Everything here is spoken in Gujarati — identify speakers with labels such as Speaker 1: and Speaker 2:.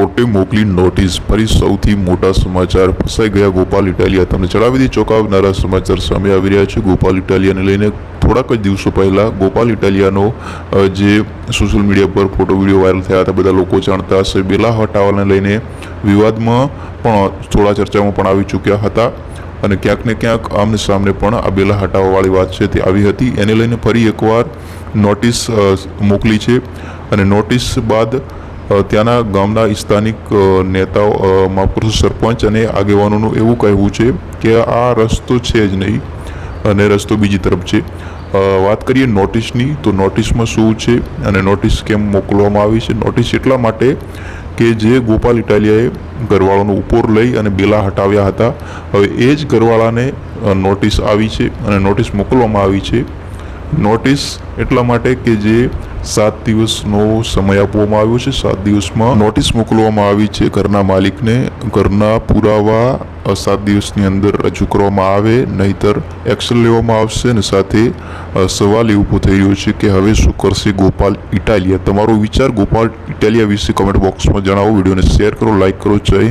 Speaker 1: કોર્ટે મોકલી નોટિસ ફરી સૌથી મોટા સમાચાર ફસાઈ ગયા ગોપાલ ઇટાલિયા. તમને જણાવી દઈએ, ચોંકાવનારા સમાચાર સામે આવી રહ્યા છે ગોપાલ ઇટાલિયાને લઈને. થોડાક જ દિવસો પહેલાં ગોપાલ ઇટાલિયાનો જે સોશિયલ મીડિયા પર ફોટો વીડિયો વાયરલ થયા હતા, બધા લોકો જાણતા હશે. બેલા હટાવાને લઈને વિવાદમાં પણ થોડા ચર્ચામાં પણ આવી ચૂક્યા હતા. અને ક્યાંક ને ક્યાંક આમને સામને પણ આ બેલા હટાવવાવાળી વાત છે તે આવી હતી. એને લઈને ફરી એકવાર નોટિસ મોકલી છે. અને નોટિસ બાદ ત્યાંના ગામના સ્થાનિક નેતાઓ મહાપુરુષ સરપંચ અને આગેવાનોનું એવું કહેવું છે કે આ રસ્તો છે જ નહીં અને રસ્તો બીજી તરફ છે. વાત કરીએ નોટિસની, તો નોટિસમાં શું છે અને નોટિસ કેમ મોકલવામાં આવી છે? નોટિસ એટલા માટે કે જે ગોપાલ ઇટાલિયાએ ઘરવાળાનો ઉપોર લઈ અને બેલા હટાવ્યા હતા, હવે એ જ ઘરવાળાને નોટિસ આવી છે અને નોટિસ મોકલવામાં આવી છે. નોટિસ એટલા માટે કે જે સાત દિવસનો સમય આપવામાં આવ્યો છે. સાત દિવસમાં નોટિસ મોકલવામાં આવી છે ઘરના માલિકને. ઘરના પુરાવા સાત દિવસની અંદર રજૂ કરવામાં આવે, નહીતર એક્શન લેવામાં આવશે અને સાથે સવાલ એ ઊભો થઈ રહ્યો છે કે હવે શું કરશે ગોપાલ ઇટાલિયા? તમારો વિચાર ગોપાલ ઇટાલિયા વિશે કમેન્ટ બોક્સમાં જણાવો. વિડીયોને શેર કરો લાઇક કરો. જય.